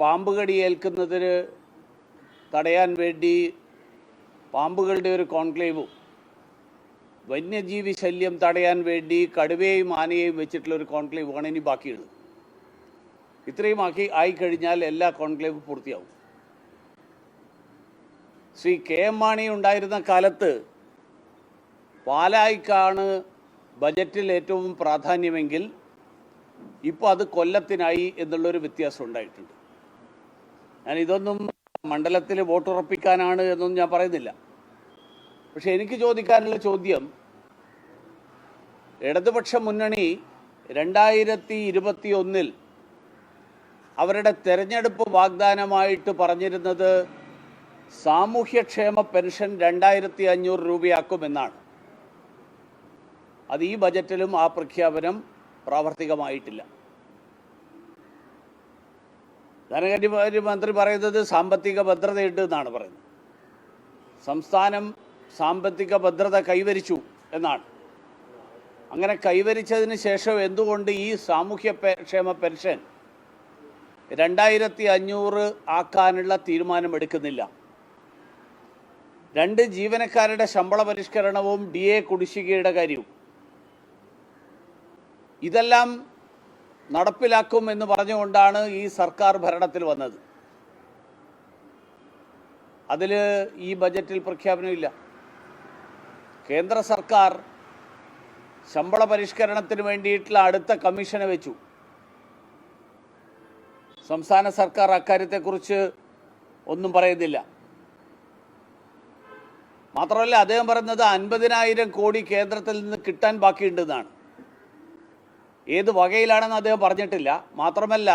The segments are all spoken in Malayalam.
പാമ്പ് കടി ഏൽക്കുന്നതിന് തടയാൻ വേണ്ടി പാമ്പുകളുടെ ഒരു കോൺക്ലേവും വന്യജീവി ശല്യം തടയാൻ വേണ്ടി കടുവയെയും ആനയെയും വെച്ചിട്ടുള്ള ഒരു കോൺക്ലേവുമാണ് ഇനി ബാക്കിയുള്ളത്. ഇത്രയും ആക്കി ആയിക്കഴിഞ്ഞാൽ എല്ലാ കോൺക്ലേവും പൂർത്തിയാവും. ശ്രീ കെ എം മാണി ഉണ്ടായിരുന്ന കാലത്ത് പാലായിക്കാണ് ബജറ്റിൽ ഏറ്റവും പ്രാധാന്യമെങ്കിൽ ഇപ്പോൾ അത് കൊല്ലത്തിനായി എന്നുള്ളൊരു വ്യത്യാസം ഉണ്ടായിട്ടുണ്ട്. ഞാൻ ഇതൊന്നും മണ്ഡലത്തിൽ വോട്ടുറപ്പിക്കാനാണ് എന്നൊന്നും ഞാൻ പറയുന്നില്ല. പക്ഷെ എനിക്ക് ചോദിക്കാനുള്ള ചോദ്യം ഇടതുപക്ഷ മുന്നണി രണ്ടായിരത്തി ഇരുപത്തി ഒന്നിൽ അവരുടെ തെരഞ്ഞെടുപ്പ് വാഗ്ദാനമായിട്ട് പറഞ്ഞിരുന്നത് സാമൂഹ്യക്ഷേമ പെൻഷൻ രണ്ടായിരത്തി അഞ്ഞൂറ് രൂപയാക്കുമെന്നാണ്. അത് ഈ ബജറ്റിലും ആ പ്രഖ്യാപനം പ്രാവർത്തികമായിട്ടില്ല. ധനകാര്യ മന്ത്രി പറയുന്നത് സാമ്പത്തിക ഭദ്രതയുണ്ട് എന്നാണ് പറയുന്നത്. സംസ്ഥാനം സാമ്പത്തിക ഭദ്രത കൈവരിച്ചു എന്നാണ്. അങ്ങനെ കൈവരിച്ചതിന് ശേഷം എന്തുകൊണ്ട് ഈ സാമൂഹ്യ ക്ഷേമ പെൻഷൻ രണ്ടായിരത്തി അഞ്ഞൂറ് ആക്കാനുള്ള തീരുമാനമെടുക്കുന്നില്ല? രണ്ട് ജീവനക്കാരുടെ ശമ്പള പരിഷ്കരണവും ഡി എ കുടിശ്ശികയുടെ കാര്യവും. ഇതെല്ലാം നടപ്പിലാക്കും എന്ന് പറഞ്ഞുകൊണ്ടാണ് ഈ സർക്കാർ ഭരണത്തിൽ വന്നത്. അതിൽ ഈ ബജറ്റിൽ പ്രഖ്യാപനമില്ല കേന്ദ്ര സർക്കാർ ശമ്പള പരിഷ്കരണത്തിന് വേണ്ടിയിട്ടുള്ള അടുത്ത കമ്മീഷനെ വെച്ചു. സംസ്ഥാന സർക്കാർ അക്കാര്യത്തെക്കുറിച്ച് ഒന്നും പറയുന്നില്ല. മാത്രമല്ല അദ്ദേഹം പറയുന്നത് അൻപതിനായിരം കോടി കേന്ദ്രത്തിൽ നിന്ന് കിട്ടാൻ ബാക്കിയുണ്ടെന്നാണ്. ഏത് വകയിലാണെന്ന് അദ്ദേഹം പറഞ്ഞിട്ടില്ല. മാത്രമല്ല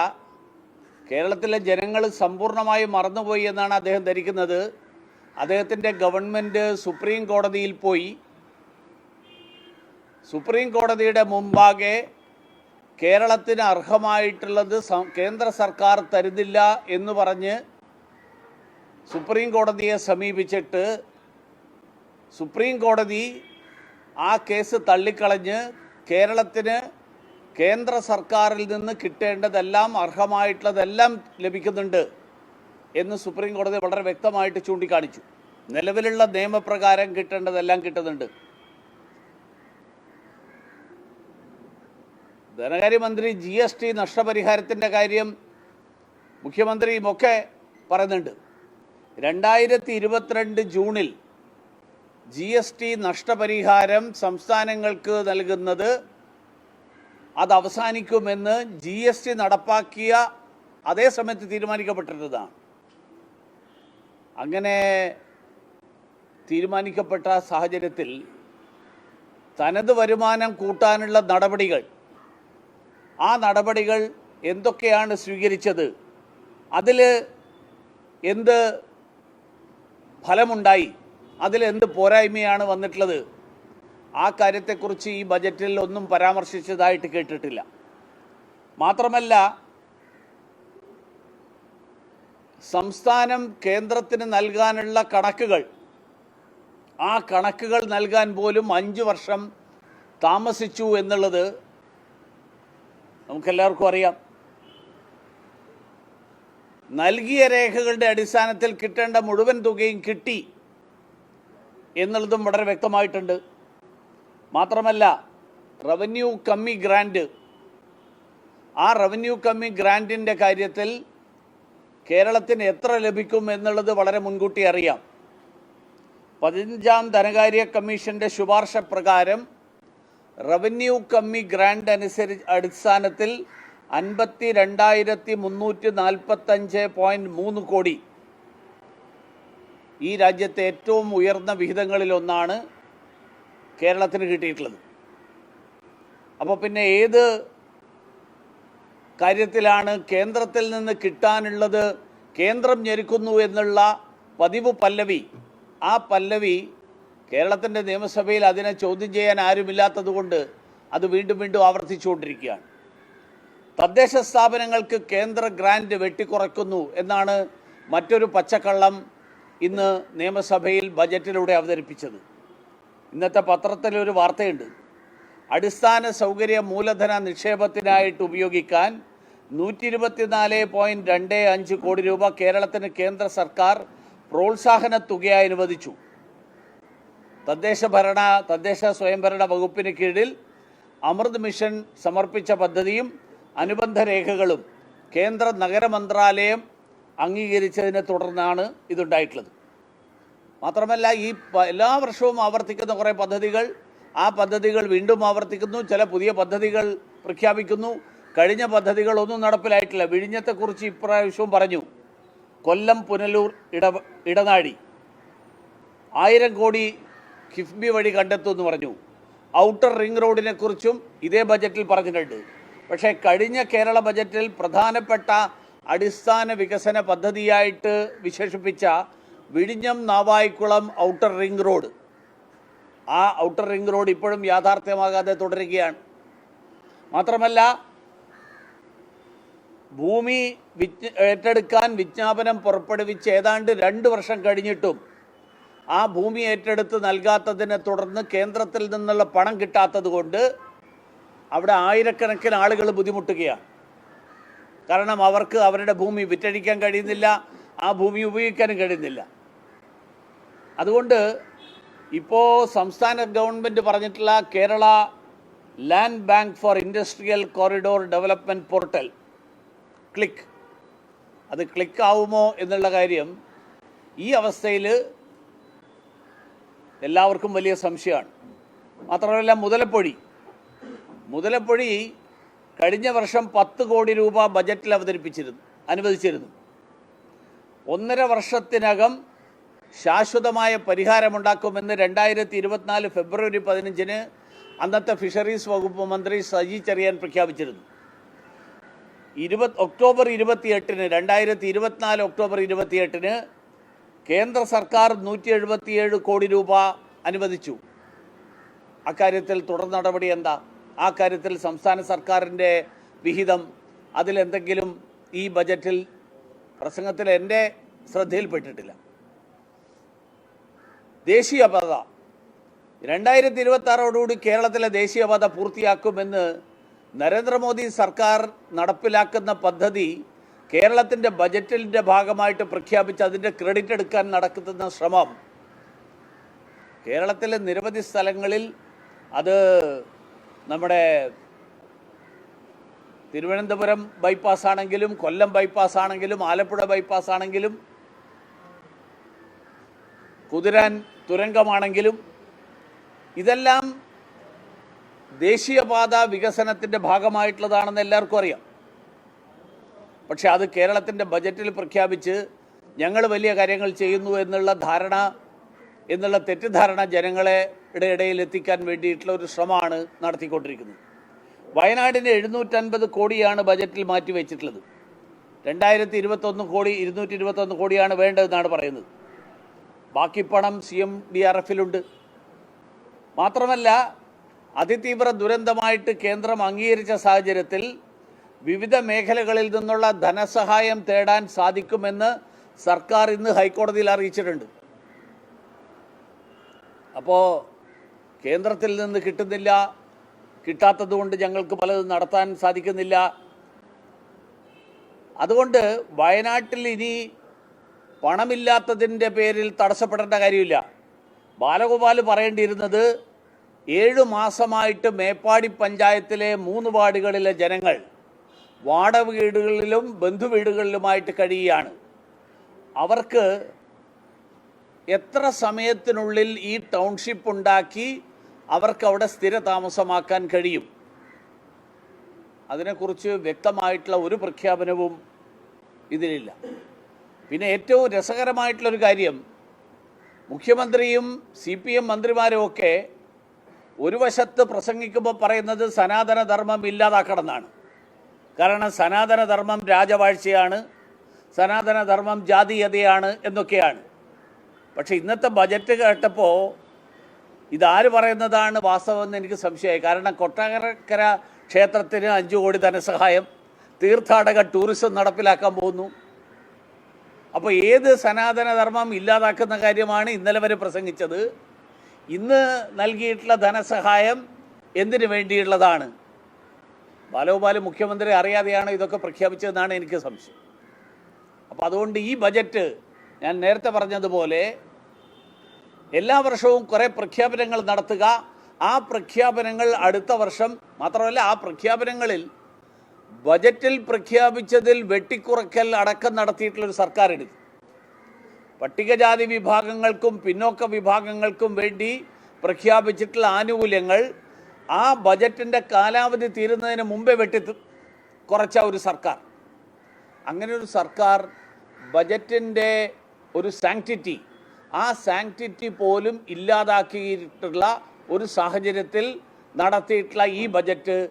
കേരളത്തിലെ ജനങ്ങൾ സമ്പൂർണമായും മറന്നുപോയി എന്നാണ് അദ്ദേഹം ധരിക്കുന്നത്. അദ്ദേഹത്തിന്റെ ഗവൺമെന്റ് സുപ്രീം കോടതിയിൽ പോയി. സുപ്രീം കോടതിയുടെ മുമ്പാകെ കേരളത്തിന് അർഹമായിട്ടുള്ളത് കേന്ദ്ര സർക്കാർ തരുന്നില്ല എന്ന് പറഞ്ഞ് സുപ്രീം കോടതിയെ സമീപിച്ചിട്ട് സുപ്രീം കോടതി ആ കേസ് തള്ളിക്കളഞ്ഞ് കേരളത്തിന് കേന്ദ്ര സർക്കാരിൽ നിന്ന് കിട്ടേണ്ടതെല്ലാം അർഹമായിട്ടുള്ളതെല്ലാം ലഭിക്കുന്നുണ്ട് എന്ന് സുപ്രീം കോടതി വളരെ വ്യക്തമായിട്ട് ചൂണ്ടിക്കാണിച്ചു. നിലവിലുള്ള നിയമപ്രകാരം കിട്ടേണ്ടതെല്ലാം കിട്ടുന്നുണ്ട്. ധനകാര്യമന്ത്രി ജി എസ് ടി നഷ്ടപരിഹാരത്തിന്റെ കാര്യം മുഖ്യമന്ത്രിയുമൊക്കെ പറയുന്നുണ്ട്. രണ്ടായിരത്തി ഇരുപത്തിരണ്ട് ജൂണിൽ ജി എസ് ടി നഷ്ടപരിഹാരം സംസ്ഥാനങ്ങൾക്ക് നൽകുന്നത് അത് അവസാനിക്കുമെന്ന് ജി എസ് ടി നടപ്പാക്കിയ അതേ സമയത്ത് തീരുമാനിക്കപ്പെട്ടിരുന്നതാണ്. അങ്ങനെ തീരുമാനിക്കപ്പെട്ട സാഹചര്യത്തിൽ തനത് വരുമാനം കൂട്ടാനുള്ള നടപടികൾ ആ നടപടികൾ എന്തൊക്കെയാണ് സ്വീകരിച്ചത് അതിൽ എന്ത് ഫലമുണ്ടായി അതിൽ എന്ത് പോരായ്മയാണ് വന്നിട്ടുള്ളത് ആ കാര്യത്തെക്കുറിച്ച് ഈ ബജറ്റിൽ ഒന്നും പരാമർശിച്ചതായിട്ട് കേട്ടിട്ടില്ല. മാത്രമല്ല സംസ്ഥാനം കേന്ദ്രത്തിന് നൽകാനുള്ള കണക്കുകൾ ആ കണക്കുകൾ നൽകാൻ പോലും അഞ്ച് വർഷം താമസിച്ചു എന്നുള്ളത് നമുക്കെല്ലാവർക്കും അറിയാം. നൽകിയ രേഖകളുടെ അടിസ്ഥാനത്തിൽ കിട്ടേണ്ട മുഴുവൻ തുകയും കിട്ടി എന്നുള്ളതും വളരെ വ്യക്തമായിട്ടുണ്ട്. മാത്രമല്ല റവന്യൂ കമ്മി ഗ്രാൻഡ് ആ റവന്യൂ കമ്മി ഗ്രാൻഡിന്റെ കാര്യത്തിൽ കേരളത്തിന് എത്ര ലഭിക്കും എന്നുള്ളത് വളരെ മുൻകൂട്ടി അറിയാം. പതിനഞ്ചാം ധനകാര്യ കമ്മീഷന്റെ ശുപാർശ പ്രകാരം റവന്യൂ കമ്മി ഗ്രാൻഡ് അനുസരി അടിസ്ഥാനത്തിൽ അൻപത്തി രണ്ടായിരത്തി മുന്നൂറ്റി നാൽപ്പത്തഞ്ച് പോയിന്റ് മൂന്ന് കോടി. ഈ രാജ്യത്തെ ഏറ്റവും ഉയർന്ന വിഹിതങ്ങളിലൊന്നാണ് കേരളത്തിന് കിട്ടിയിട്ടുള്ളത്. അപ്പോൾ പിന്നെ ഏത് കാര്യത്തിലാണ് കേന്ദ്രത്തിൽ നിന്ന് കിട്ടാനുള്ളത്? കേന്ദ്രം ഞെരുക്കുന്നു എന്നുള്ള പതിവ് പല്ലവി. ആ പല്ലവി കേരളത്തിന്റെ നിയമസഭയിൽ അതിനെ ചോദ്യം ചെയ്യാൻ ആരുമില്ലാത്തതുകൊണ്ട് അത് വീണ്ടും വീണ്ടും ആവർത്തിച്ചുകൊണ്ടിരിക്കുകയാണ്. തദ്ദേശ സ്ഥാപനങ്ങൾക്ക് കേന്ദ്ര ഗ്രാൻഡ് വെട്ടിക്കുറയ്ക്കുന്നു എന്നാണ് മറ്റൊരു പച്ചക്കള്ളം ഇന്ന് നിയമസഭയിൽ ബജറ്റിലൂടെ അവതരിപ്പിച്ചത്. ഇന്നത്തെ പത്രത്തിൽ ഒരു വാർത്തയുണ്ട്. അടിസ്ഥാന സൗകര്യ മൂലധന നിക്ഷേപത്തിനായിട്ട് ഉപയോഗിക്കാൻ നൂറ്റി ഇരുപത്തിനാല് പോയിന്റ് രണ്ട് അഞ്ച് കോടി രൂപ കേരളത്തിന് കേന്ദ്ര സർക്കാർ പ്രോത്സാഹന തുകയായി അനുവദിച്ചു. തദ്ദേശ ഭരണ തദ്ദേശ സ്വയംഭരണ വകുപ്പിന് കീഴിൽ അമൃത് മിഷൻ സമർപ്പിച്ച പദ്ധതിയും അനുബന്ധ രേഖകളും കേന്ദ്ര നഗര മന്ത്രാലയം അംഗീകരിച്ചതിനെ തുടർന്നാണ് ഇതുണ്ടായിട്ടുള്ളത്. മാത്രമല്ല ഈ എല്ലാ വർഷവും ആവർത്തിക്കുന്ന കുറേ പദ്ധതികൾ ആ പദ്ധതികൾ വീണ്ടും ആവർത്തിക്കുന്നു. ചില പുതിയ പദ്ധതികൾ പ്രഖ്യാപിക്കുന്നു. കഴിഞ്ഞ പദ്ധതികളൊന്നും നടപ്പിലായിട്ടില്ല. വിഴിഞ്ഞത്തെക്കുറിച്ച് ഇപ്രാവശ്യവും പറഞ്ഞു. കൊല്ലം പുനലൂർ ഇട ഇടനാഴി. ആയിരം കോടി കിഫ്ബി വഴി കണ്ടെത്തുമെന്ന് പറഞ്ഞു. ഔട്ടർ റിംഗ് റോഡിനെക്കുറിച്ചും ഇതേ ബജറ്റിൽ പറഞ്ഞിട്ടുണ്ട്. പക്ഷേ കഴിഞ്ഞ കേരള ബജറ്റിൽ പ്രധാനപ്പെട്ട അടിസ്ഥാന വികസന പദ്ധതിയായിട്ട് വിശേഷിപ്പിച്ച വിഴിഞ്ഞം നാവായിക്കുളം ഔട്ടർ റിംഗ് റോഡ്. ആ ഔട്ടർ റിംഗ് റോഡ് ഇപ്പോഴും യാഥാർത്ഥ്യമാകാതെ തുടരുകയാണ്. മാത്രമല്ല ഭൂമി ഏറ്റെടുക്കാൻ വിജ്ഞാപനം പുറപ്പെടുവിച്ച് ഏതാണ്ട് രണ്ട് വർഷം കഴിഞ്ഞിട്ടും ആ ഭൂമി ഏറ്റെടുത്ത് നൽകാത്തതിനെ തുടർന്ന് കേന്ദ്രത്തിൽ നിന്നുള്ള പണം കിട്ടാത്തത് കൊണ്ട് അവിടെ ആയിരക്കണക്കിന് ആളുകൾ ബുദ്ധിമുട്ടുകയാണ്. കാരണം അവർക്ക് അവരുടെ ഭൂമി വിറ്റഴിക്കാൻ കഴിയുന്നില്ല. ആ ഭൂമി ഉപയോഗിക്കാനും കഴിയുന്നില്ല. അതുകൊണ്ട് ഇപ്പോൾ സംസ്ഥാന ഗവൺമെന്റ് പറഞ്ഞിട്ടുള്ള Kerala land bank for industrial corridor development portal. Click. അത് ക്ലിക്ക് ആവുമോ എന്നുള്ള കാര്യം ഈ അവസ്ഥയിൽ എല്ലാവർക്കും വലിയ സംശയമാണ്. മാത്രമല്ല മുതലപ്പൊഴി. മുതലപ്പൊഴി കഴിഞ്ഞ വർഷം പത്ത് കോടി രൂപ ബജറ്റിൽ അവതരിപ്പിച്ചിരുന്നു അനുവദിച്ചിരുന്നു. ഒന്നര വർഷത്തിനകം ശാശ്വതമായ പരിഹാരമുണ്ടാക്കുമെന്ന് രണ്ടായിരത്തി ഇരുപത്തിനാല് ഫെബ്രുവരി പതിനഞ്ചിന് അന്നത്തെ ഫിഷറീസ് വകുപ്പ് മന്ത്രി സജി ചെറിയാൻ പ്രഖ്യാപിച്ചിരുന്നു. ഇരുപത് ഒക്ടോബർ ഇരുപത്തിയെട്ടിന് രണ്ടായിരത്തി ഇരുപത്തിനാല് ഒക്ടോബർ ഇരുപത്തിയെട്ടിന് കേന്ദ്ര സർക്കാർ നൂറ്റി എഴുപത്തിയേഴ് കോടി രൂപ അനുവദിച്ചു. അക്കാര്യത്തിൽ തുടർ നടപടി എന്താ? ആ കാര്യത്തിൽ സംസ്ഥാന സർക്കാരിന്റെ വിഹിതം അതിലെന്തെങ്കിലും ഈ ബജറ്റിൽ പ്രസംഗത്തിൽ എന്റെ ശ്രദ്ധയിൽപ്പെട്ടിട്ടില്ല. ദേശീയപാത. രണ്ടായിരത്തി ഇരുപത്തി ആറോടുകൂടി കേരളത്തിലെ ദേശീയപാത പൂർത്തിയാക്കുമെന്ന് നരേന്ദ്രമോദി സർക്കാർ നടപ്പിലാക്കുന്ന പദ്ധതി കേരളത്തിന്റെ ബജറ്റിന്റെ ഭാഗമായിട്ട് പ്രഖ്യാപിച്ച് അതിന്റെ ക്രെഡിറ്റ് എടുക്കാൻ നടക്കുന്ന ശ്രമം. കേരളത്തിലെ നിരവധി സ്ഥലങ്ങളിൽ അത് നമ്മുടെ തിരുവനന്തപുരം ബൈപ്പാസ് ആണെങ്കിലും കൊല്ലം ബൈപ്പാസ് ആണെങ്കിലും ആലപ്പുഴ ബൈപ്പാസ് ആണെങ്കിലും കുതിരാൻ തുരങ്കമാണെങ്കിലും ഇതെല്ലാം ദേശീയപാത വികസനത്തിന്റെ ഭാഗമായിട്ടുള്ളതാണെന്ന് എല്ലാവർക്കും അറിയാം. പക്ഷെ അത് കേരളത്തിന്റെ ബജറ്റിൽ പ്രഖ്യാപിച്ച് ഞങ്ങൾ വലിയ കാര്യങ്ങൾ ചെയ്യുന്നു എന്നുള്ള ധാരണ എന്നുള്ള തെറ്റിദ്ധാരണ ജനങ്ങളെ ഇടയിൽ എത്തിക്കാൻ വേണ്ടിയിട്ടുള്ള ഒരു ശ്രമമാണ് നടത്തിക്കൊണ്ടിരിക്കുന്നത്. വയനാടിന് എഴുന്നൂറ്റൻപത് കോടിയാണ് ബജറ്റിൽ മാറ്റിവെച്ചിട്ടുള്ളത്. രണ്ടായിരത്തി ഇരുപത്തൊന്ന് കോടി ഇരുന്നൂറ്റി ഇരുപത്തൊന്ന് കോടിയാണ് വേണ്ടതെന്നാണ് പറയുന്നത്. ബാക്കി പണം സി എം ഡി ആർ എഫിലുണ്ട് മാത്രമല്ല അതിതീവ്ര ദുരന്തമായിട്ട് കേന്ദ്രം അംഗീകരിച്ച സാഹചര്യത്തിൽ വിവിധ മേഖലകളിൽ നിന്നുള്ള ധനസഹായം തേടാൻ സാധിക്കുമെന്ന് സർക്കാർ ഇന്ന് ഹൈക്കോടതിയിൽ അറിയിച്ചിട്ടുണ്ട്. അപ്പോൾ കേന്ദ്രത്തിൽ നിന്ന് കിട്ടുന്നില്ല കിട്ടാത്തതുകൊണ്ട് ഞങ്ങൾക്ക് പലതും നടത്താൻ സാധിക്കുന്നില്ല. അതുകൊണ്ട് വയനാട്ടിൽ ഇനി പണമില്ലാത്തതിന്റെ പേരിൽ തടസ്സപ്പെടേണ്ട കാര്യമില്ല. ബാലഗോപാൽ പറയേണ്ടിയിരുന്നത് ഏഴു മാസമായിട്ട് മേപ്പാടി പഞ്ചായത്തിലെ മൂന്ന് വാർഡുകളിലെ ജനങ്ങൾ വാടക വീടുകളിലും ബന്ധുവീടുകളിലുമായിട്ട് കഴിയുകയാണ്. അവർക്ക് എത്ര സമയത്തിനുള്ളിൽ ഈ ടൗൺഷിപ്പ് ഉണ്ടാക്കി അവർക്ക് അവിടെ സ്ഥിര താമസമാക്കാൻ കഴിയും. അതിനെക്കുറിച്ച് വ്യക്തമായിട്ടുള്ള ഒരു പ്രഖ്യാപനവും ഇതിലില്ല. പിന്നെ ഏറ്റവും രസകരമായിട്ടുള്ളൊരു കാര്യം മുഖ്യമന്ത്രിയും സി പി എം മന്ത്രിമാരും ഒക്കെ ഒരു വശത്ത് പ്രസംഗിക്കുമ്പോൾ പറയുന്നത് സനാതനധർമ്മം ഇല്ലാതാക്കണം എന്നാണ് കാരണം സനാതനധർമ്മം രാജവാഴ്ചയാണ് സനാതനധർമ്മം ജാതീയതയാണ് എന്നൊക്കെയാണ്. പക്ഷേ ഇന്നത്തെ ബജറ്റ് കേട്ടപ്പോൾ ഇതാര് പറയുന്നതാണ് വാസ്തവമെന്ന് എനിക്ക് സംശയമായി. കാരണം കൊട്ടാരക്കര ക്ഷേത്രത്തിന് അഞ്ചു കോടി ധനസഹായം തീർത്ഥാടക ടൂറിസം നടപ്പിലാക്കാൻ പോകുന്നു. അപ്പോൾ ഏത് സനാതനധർമ്മം ഇല്ലാതാക്കുന്ന കാര്യമാണ് ഇന്നലെ വരെ പ്രസംഗിച്ചത്. ഇന്ന് നൽകിയിട്ടുള്ള ധനസഹായം എന്തിനു വേണ്ടിയുള്ളതാണ്? ബാലഗോപാൽ മുഖ്യമന്ത്രി അറിയാതെയാണ് ഇതൊക്കെ പ്രഖ്യാപിച്ചതെന്നാണ് എനിക്ക് സംശയം. അപ്പോൾ അതുകൊണ്ട് ഈ ബജറ്റ് ഞാൻ നേരത്തെ പറഞ്ഞതുപോലെ എല്ലാ വർഷവും കുറേ പ്രഖ്യാപനങ്ങൾ നടത്തുക. ആ പ്രഖ്യാപനങ്ങൾ അടുത്ത വർഷം മാത്രമല്ല ആ പ്രഖ്യാപനങ്ങളിൽ ബജറ്റിൽ പ്രഖ്യാപിച്ചതിൽ വെട്ടിക്കുറയ്ക്കൽ അടക്കം നടത്തിയിട്ടുള്ളൊരു സർക്കാർ എടുക്കും പട്ടികജാതി വിഭാഗങ്ങൾക്കും പിന്നോക്ക വിഭാഗങ്ങൾക്കും വേണ്ടി പ്രഖ്യാപിച്ചിട്ടുള്ള ആനുകൂല്യങ്ങൾ ആ ബജറ്റിന്റെ കാലാവധി തീരുന്നതിന് മുമ്പേ വെട്ടി കുറച്ച ഒരു സർക്കാർ. അങ്ങനെ ഒരു സർക്കാർ ബജറ്റിന്റെ ഒരു സാങ്ക്ടിറ്റി ആ സാങ്ക്ടിറ്റി പോലും ഇല്ലാതാക്കിയിട്ടുള്ള ഒരു സാഹചര്യത്തിൽ നടത്തിയിട്ടുള്ള ഈ ബജറ്റ്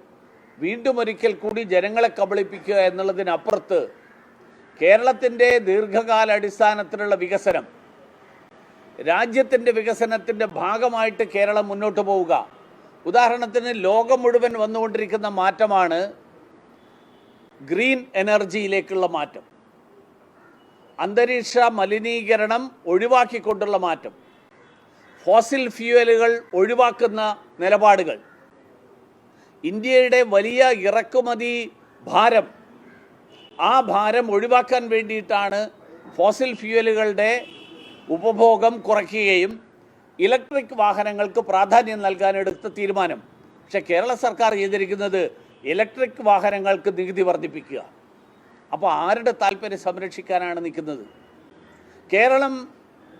വീണ്ടും ഒരിക്കൽ കൂടി ജനങ്ങളെ കബളിപ്പിക്കുക എന്നുള്ളതിനപ്പുറത്ത് കേരളത്തിന്റെ ദീർഘകാല അടിസ്ഥാനത്തിലുള്ള വികസനം രാജ്യത്തിന്റെ വികസനത്തിന്റെ ഭാഗമായിട്ട് കേരളം മുന്നോട്ട് പോവുക. ഉദാഹരണത്തിന് ലോകം മുഴുവൻ വന്നുകൊണ്ടിരിക്കുന്ന മാറ്റമാണ് ഗ്രീൻ എനർജിയിലേക്കുള്ള മാറ്റം. അന്തരീക്ഷ മലിനീകരണം ഒഴിവാക്കിക്കൊണ്ടുള്ള മാറ്റം. ഫോസിൽ ഫ്യൂവലുകൾ ഒഴിവാക്കുന്ന നിലപാടുകൾ. ഇന്ത്യയുടെ വലിയ ഇറക്കുമതി ഭാരം. ആ ഭാരം ഒഴിവാക്കാൻ വേണ്ടിയിട്ടാണ് ഫോസിൽ ഫ്യൂവലുകളുടെ ഉപഭോഗം കുറയ്ക്കുകയും ഇലക്ട്രിക് വാഹനങ്ങൾക്ക് പ്രാധാന്യം നൽകാൻ എടുത്ത തീരുമാനം. പക്ഷേ കേരള സർക്കാർ ചെയ്തിരിക്കുന്നത് ഇലക്ട്രിക് വാഹനങ്ങൾക്ക് നികുതി വർദ്ധിപ്പിക്കുക. അപ്പോൾ ആരുടെ താല്പര്യം സംരക്ഷിക്കാനാണ് നിൽക്കുന്നത്? കേരളം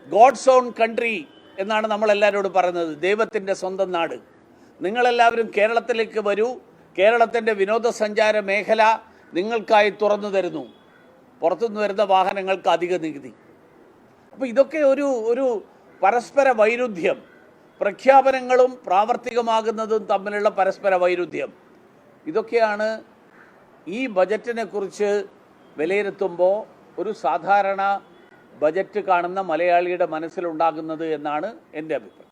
ഗോഡ്സ് ഓൺ കൺട്രി എന്നാണ് നമ്മളെല്ലാവരോടും പറയുന്നത്. ദൈവത്തിന്റെ സ്വന്തം നാട്. നിങ്ങളെല്ലാവരും കേരളത്തിലേക്ക് വരൂ. കേരളത്തിന്റെ വിനോദസഞ്ചാര മേഖല നിങ്ങൾക്കായി തുറന്നു തരുന്നു. പുറത്തുനിന്ന് വരുന്ന വാഹനങ്ങൾക്ക് അധിക നികുതി. അപ്പോൾ ഇതൊക്കെ ഒരു ഒരു പരസ്പര വൈരുദ്ധ്യം. പ്രഖ്യാപനങ്ങളും പ്രാവർത്തികമാകുന്നതും തമ്മിലുള്ള പരസ്പര വൈരുദ്ധ്യം. ഇതൊക്കെയാണ് ഈ ബജറ്റിനെ കുറിച്ച് വിലയിരുത്തുമ്പോൾ ഒരു സാധാരണ ബജറ്റ് കാണുന്ന മലയാളിയുടെ മനസ്സിലുണ്ടാകുന്നത് എന്നാണ് എന്റെ അഭിപ്രായം.